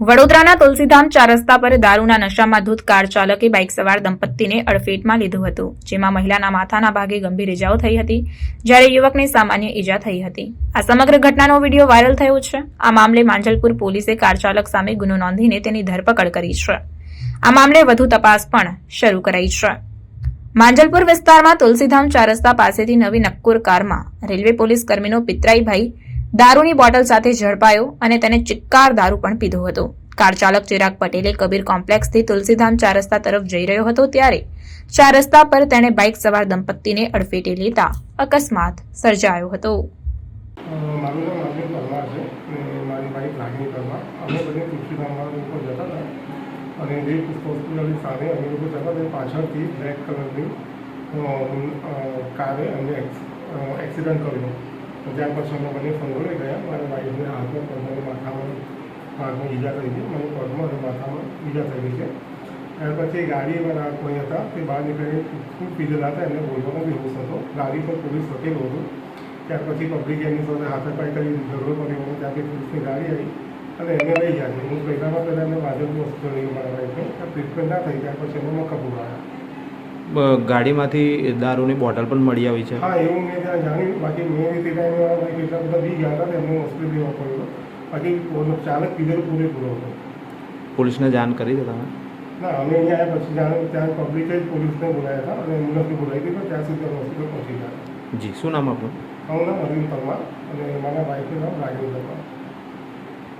વડોદરાના તુલસીધામ ચાર રસ્તા પર દારૂના નશામાં ધૂત કાર ચાલકે બાઇક સવાર દંપતીને અડફેટમાં લીધું હતું, જેમાં મહિલાના માથાના ભાગે ગંભીર ઇજાઓ થઈ હતી, જ્યારે યુવકને સામાન્ય ઇજા થઈ હતી. આ સમગ્ર ઘટનાનો વીડિયો વાયરલ થયો છે. આ મામલે માંજલપુર પોલીસે કાર ચાલક સામે ગુનો નોંધીને તેની ધરપકડ કરી છે. આ મામલે વધુ તપાસ પણ શરૂ કરાઈ છે. માંજલપુર વિસ્તારમાં તુલસીધામ ચાર રસ્તા પાસેથી નવી નક્કુર કારમાં રેલવે પોલીસ કર્મીનો પિતરાઈભાઈ દારૂની બોટલ સાથે ઝડપાયો અને તેને ચિક્કાર દારૂ પણ પીધો હતો. કાર ચાલક ચિરાગ પટેલે કબીર કોમ્પ્લેક્સથી તુલસીધામ ચાર રસ્તા તરફ જઈ રહ્યો હતો ત્યારે ચાર રસ્તા પર તેણે બાઇક સવાર દંપતીને અડફેટે લેતા અકસ્માત સર્જાયો હતો. અને જે હોસ્પિટલની સામે અમે લોકો જતા હતા પાછળથી બ્લેક કલરની કારે અમને એક્સિડન્ટ કર્યો. ત્યાર પછી મને બંને સંઘોળી ગયા મારા વાઈફને હાથમાં પગમાં માથામાં ભાગમાં ઈજા થઈ હતી મને પગમાં અને માથામાં ઈજા થઈ ગઈ છે ત્યાર પછી ગાડી મારા કોઈ હતા તે બહાર નીકળીને ખૂબ પીધેલા હતા એમને બોલવાનો બી હોશ હતો ગાડી પર પોલીસ વકીલ હતું ત્યાર પછી પબ્લિક એમની સાથે હાથાપાઈ કરી જરૂર પડી હું ત્યાંથી પોલીસની ગાડી આવી અને એને લઈ ગયા હું પહેલાંમાં પહેલાં એમને બાજુની હોસ્પિટલ લઈ મારા વાઈફને ટ્રીટમેન્ટ ના થઈ ત્યાર પછી એમને મકબૂર આવ્યા. ગાડીમાંથી દારૂની બોટલ પણ મળી આવી છે. હા એવું મેં ત્યાં જાણ્યું. બાકી મેં રીતે ટાઈમે એટલા બધા બી ગયા હતા તો એમને હોસ્પિટલ લેવા પડ્યો બાકી ચાલક પીધેલો પૂરેપૂરો હતો. પોલીસને જાણ કરી છે તમે? ના અમે અહીંયા આવ્યા પછી જાણ ત્યાં પબ્લિકે જ પોલીસને બોલાવ્યા હતા અને એમ્બ્યુલન્સને બોલાવી હતી ત્યાં સુધી અમે હોસ્પિટલ પહોંચી ગયા. જી શું નામ આપણું મારું નામ અરવિંદ પરમાર અને મારા વાઈફનું નામ રાગિણી પરમાર.